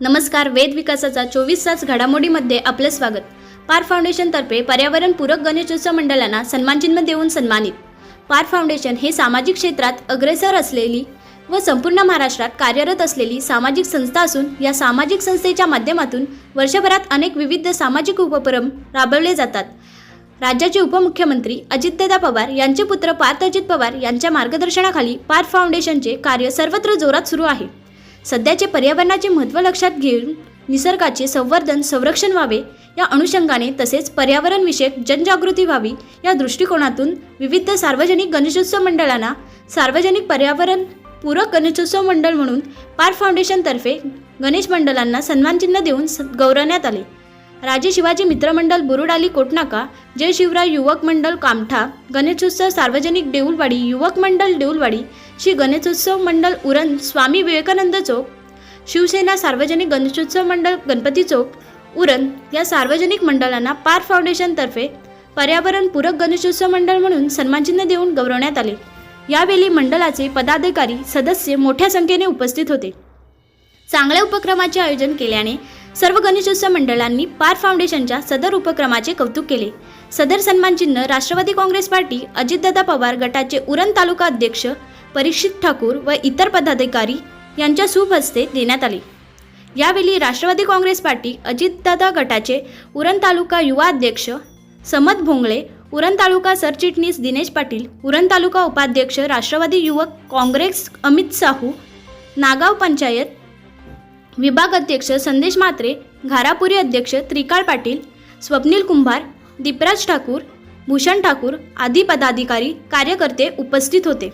नमस्कार वेद विकासाचा चोवीस तास घडामोडीमध्ये आपलं स्वागत. पार फाउंडेशनतर्फे पर्यावरण पूरक गणेशोत्सव मंडळांना सन्मानचिन्ह देऊन सन्मानित. पार फाउंडेशन हे सामाजिक क्षेत्रात अग्रेसर असलेली व संपूर्ण महाराष्ट्रात कार्यरत असलेली सामाजिक संस्था असून या सामाजिक संस्थेच्या माध्यमातून वर्षभरात अनेक विविध सामाजिक उपक्रम राबवले जातात. राज्याचे उपमुख्यमंत्री अजितदादा पवार यांचे पुत्र पार्थ अजित पवार यांच्या मार्गदर्शनाखाली पार फाउंडेशनचे कार्य सर्वत्र जोरात सुरू आहे. सध्याचे पर्यावरणाचे महत्त्व लक्षात घेऊन निसर्गाचे संवर्धन संरक्षण व्हावे या अनुषंगाने तसेच पर्यावरणविषयक जनजागृती व्हावी या दृष्टिकोनातून विविध सार्वजनिक गणेशोत्सव मंडळांना सार्वजनिक पर्यावरण पूरक गणेशोत्सव मंडळ म्हणून पार फाउंडेशनतर्फे गणेश मंडळांना सन्मानचिन्ह देऊन स- गौरवण्यात आले. राजे शिवाजी मित्रमंडळ बुरुडाली कोटनाका जय शिवराय युवक मंडळ कामठा गणेशोत्सव सार्वजनिक देऊलवाडी युवक मंडळ देऊलवाडी श्री गणेशोत्सव मंडळ उरण स्वामी विवेकानंद चौक शिवसेना सार्वजनिक गणेशोत्सव मंडळ गणपती चौक उरण या सार्वजनिक मंडळांना पार फाउंडेशनतर्फे पर्यावरण पूरक गणेशोत्सव मंडळ म्हणून सन्मानचिन्ह देऊन गौरवण्यात आले. यावेळी मंडळाचे पदाधिकारी सदस्य मोठ्या संख्येने उपस्थित होते. चांगल्या उपक्रमाचे आयोजन केल्याने सर्व गणेशोत्सव मंडळांनी पार फाउंडेशनच्या सदर उपक्रमाचे कौतुक केले. सदर सन्मान चिन्ह राष्ट्रवादी काँग्रेस पार्टी अजितदादा पवार गटाचे उरण तालुका अध्यक्ष परीक्षित ठाकूर व इतर पदाधिकारी यांच्या सुहस्ते देण्यात आले. यावेळी राष्ट्रवादी काँग्रेस पार्टी अजितदादा गटाचे उरण तालुका युवा अध्यक्ष समत भोंगळे उरण तालुका सरचिटणीस दिनेश पाटील उरण तालुका उपाध्यक्ष राष्ट्रवादी युवक काँग्रेस अमित साहू नागाव पंचायत विभाग अध्यक्ष संदेश म्हात्रे घारापुरी अध्यक्ष त्रिकाळ पाटील स्वप्नील कुंभार दीपराज ठाकूर भूषण ठाकूर आदी पदाधिकारी कार्यकर्ते उपस्थित होते.